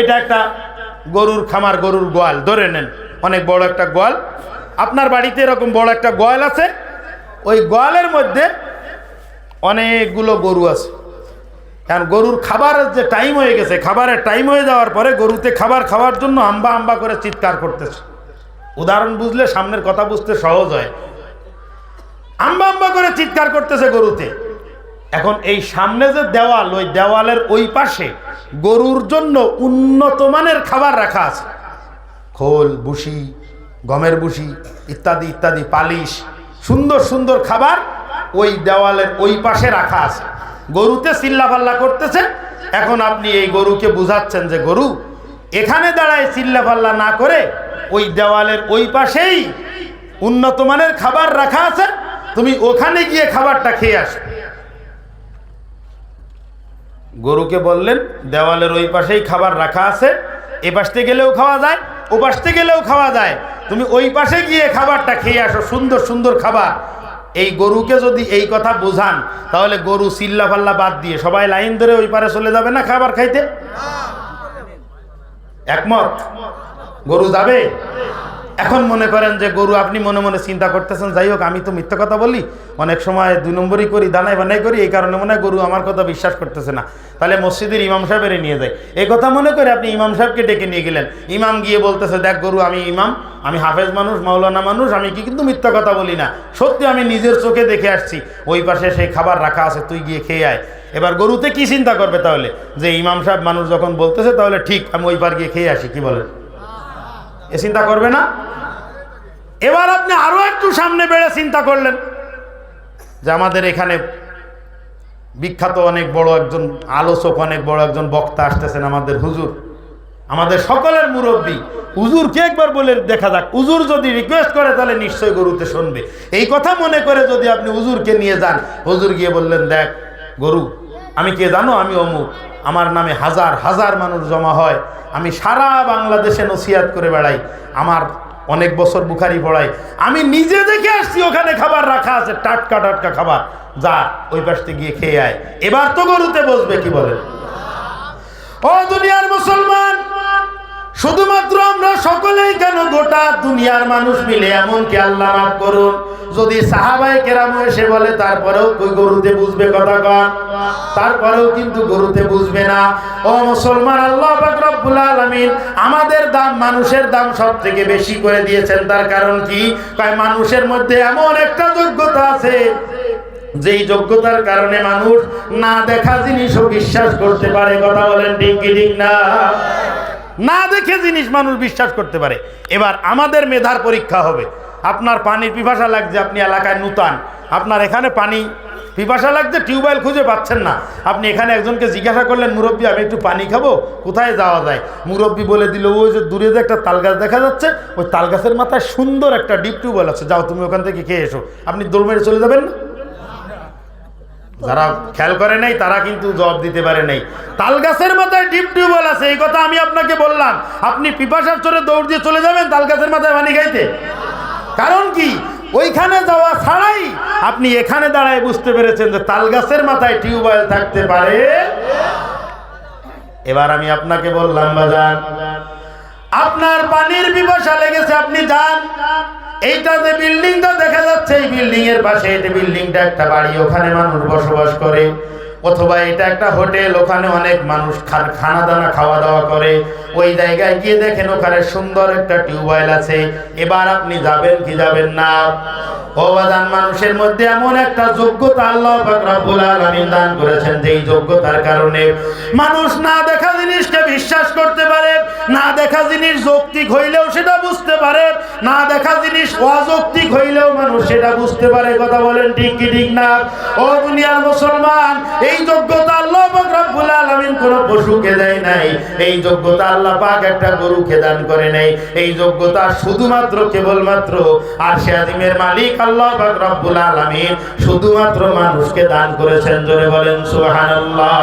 এটা একটা গরুর খামার, গরুর গোয়াল। ধরে নেন, অনেক বড় একটা গোয়াল। আপনার বাড়িতে এরকম বড় একটা গোয়াল আছে? ওই গোয়ালের মধ্যে অনেকগুলো গরু আছে। কারণ গরুর খাবারের যে টাইম হয়ে গেছে, খাবারের টাইম হয়ে যাওয়ার পরে গরুতে খাবার খাওয়ার জন্য আম্বা আম্বা করে চিৎকার করতেছে। উদাহরণ বুঝলে সামনের কথা বুঝতে সহজ হয়। আম্বা আম্বা করে চিৎকার করতেছে গরুতে। এখন এই সামনে যে দেওয়াল, ওই দেওয়ালের ওই পাশে গরুর জন্য উন্নত মানের খাবার রাখা আছে। খোল বুসি গমের বুসি ইত্যাদি ইত্যাদি, পালিশ, সুন্দর সুন্দর খাবার ওই দেওয়ালের ওই পাশে রাখা আছে। গরুতে চিল্লাফাল্লা করতেছে, এখন আপনি এই গরুকে বুঝাচ্ছেন যে, গরু, এখানে দাঁড়ায় চিল্লাফাল্লা না করে ওই দেওয়ালের ওই পাশেই উন্নত মানের খাবার রাখা আছে, তুমি ওখানে গিয়ে খাবারটা খেয়ে আসো। গরুকে বললেন, দেওয়ালের ওই পাশেই খাবার রাখা আছে, এ পাশতে গেলেও খাওয়া যায়, ও পাশতে গেলেও খাওয়া যায়। তুমি ওই পাশে গিয়ে খাবারটা খেয়ে আসো, সুন্দর সুন্দর খাবার। এই গরুকে যদি এই কথা বোঝান, তাহলে গরু চিল্লা ফাল্লা বাদ দিয়ে সবাই লাইন ধরে ওই পারে চলে যাবে না খাবার খাইতে? একমত? গরু যাবে? এখন মনে করেন যে গরু আপনি মনে মনে চিন্তা করতেছেন, যাই হোক, আমি তো মিথ্যা কথা বলি। অনেক সময় দুই নম্বরই করি, দানাই বানাই করি, এই কারণে মনে হয় গরু আমার কথা বিশ্বাস করতেছে না। তাহলে মসজিদের ইমাম সাহেবের নিয়ে যায় এই কথা মনে করে আপনি ইমাম সাহেবকে ডেকে নিয়ে গেলেন। ইমাম গিয়ে বলতেছে, দেখ গরু, আমি ইমাম, আমি হাফেজ মানুষ, মাওলানা মানুষ, আমি কি কিন্তু মিথ্যা কথা বলি না। সত্যি আমি নিজের চোখে দেখে আসছি। ওই পাশে সেই খাবার রাখা আছে, তুই গিয়ে খেয়ে আয়। এবার গরুতে কি চিন্তা করবে তাহলে? যে ইমাম সাহেব মানুষ যখন বলতেছে, তাহলে ঠিক, আমি ওই পার গিয়ে খেয়ে আসি, কি বলেন? এ চিন্তা করবে না? এবার আপনি আরও একটু সামনে বেড়ে চিন্তা করলেন যে আমাদের এখানে বিখ্যাত অনেক বড় একজন, আলোচক অনেক বড় একজন বক্তা আসতেছেন আমাদের হুজুর। আমাদের সকলের মুরব্বী। হুজুরকে একবার বলে দেখা যাক। হুজুর যদি রিকোয়েস্ট করে, তাহলে নিশ্চয়ই গরুতে শুনবে। এই কথা মনে করে যদি আপনি হুজুরকে নিয়ে যান, হুজুর গিয়ে বললেন, দেখ, গরু, আমি কে জানো? আমি অমুক। আমার নামে হাজার হাজার মানুষ জমা হয়। আমি সারা বাংলাদেশে নসিয়াত করে বেড়াই। আমার অনেক বছর বুখারি পড়াই। আমি নিজে দেখে আসছি, ওখানে খাবার রাখা আছে, টাটকা টাটকা খাবার। যা, ওই পাশে গিয়ে খেয়ে আয়। এবার তো গরুতে বসবে, কি বলে? ও দুনিয়ার মুসলমান, শুধুমাত্র আমরা সকলেই কেন গোটা দুনিয়ার মানুষ মিলে এমনকি আল্লাহ মাফ করুন যদি সাহাবাই কেরাম এসে বলে, তারপরেও গরুতে বুঝবে কথা কন? তারপরেও কিন্তু গরুতে বুঝবে না। ও মুসলমান, আল্লাহ রব্বুল আলামিন আমাদের দাম মানুষের দাম সব থেকে বেশি করে দিয়েছেন। তার কারণ কি? কয়, মানুষের মধ্যে এমন একটা যোগ্যতা আছে, যেই যোগ্যতার কারণে মানুষ না দেখা জিনিসও বিশ্বাস করতে পারে। কথা বলেন ঠিক কি ঠিক না? না দেখে জিনিস মানুষ বিশ্বাস করতে পারে। এবার আমাদের মেধার পরীক্ষা হবে। আপনার পানির পিপাসা লাগছে, আপনি এলাকায় নূতন। আপনার এখানে পানি পিপাসা লাগছে, টিউবওয়েল খুঁজে পাচ্ছেন না। আপনি এখানে একজনকে জিজ্ঞাসা করলেন, মুরব্বী, আমি একটু পানি খাব? কোথায় যাওয়া যায়? মুরব্বী বলে দিল, ওই যে দূরে যে একটা তাল গাছ দেখা যাচ্ছে, ওই তাল গাছের মাথায় সুন্দর একটা ডিপ টিউবওয়েল আছে। যাও, তুমি ওখান থেকে খেয়ে এসো। আপনি দৌড় মেরে চলে যাবেন না? যারা খেয়াল করে নাই, তারা কিন্তু জবাব দিতে পারে নাই। তাল গাছের মাথায় ডিপ টিউবওয়েল আছে, এই কথা আমি আপনাকে বললাম। আপনি পিপাসার চরে দৌড় দিয়ে চলে যাবেন তাল গাছের মাথায় পানি খাইতে। কারণ কি? ওইখানে যাওয়া ছাড়াই আপনি এখানে দাঁড়ায় বুঝতে পেরেছেন যে তাল গাছের মাথায় টিউবওয়েল থাকতে পারে। এবার আমি আপনাকে বললাম বাজার আপনার পানির পিপাসা লেগেছে, আপনি যান এইটা যে বিল্ডিংটা দেখা যাচ্ছে, এই বিল্ডিং এর পাশে এই বিল্ডিংটা একটা বাড়ি, ওখানে মানুষ বসবাস করে। অথবা এটা একটা হোটেল, ওখানে অনেক মানুষ খানা দানা খাওয়া দাওয়া করে। ওই জায়গায় গিয়ে দেখেন ওখানে সুন্দর একটা টিউবওয়েল আছে। এবার আপনি যাবেন কি যাবেন না? অবাদান মানুষের মধ্যে এমন একটা যোগ্যতা আল্লাহ রব্বুল আলামিন দান করেছেন যে এই যোগ্যতার কারণে মানুষ না দেখা জিনিসকে বিশ্বাস করতে পারে না দেখা জিনিস যৌক্তিক হইলেও সেটা বুঝতে পারে, না দেখা জিনিস অযৌক্তিক হইলেও মানুষ সেটা বুঝতে পারে। কথা বলেন ঠিক কি, ঠিক না? ও দুনিয়ার মুসলমান, এই যোগ্যতা আল্লাহ রব্বুল আলামিন কোন পশুকে দেয় নাই। এই যোগ্যতা আল্লাহ পাক একটা গরুকে দান করে নাই। এই যোগ্যতা শুধুমাত্র কেবলমাত্র আর সে মালিক আল্লাহ পাক রব্বুল আলামিন শুধুমাত্র মানুষকে দান করেছেন। জোরে বলেন সুবহানাল্লাহ।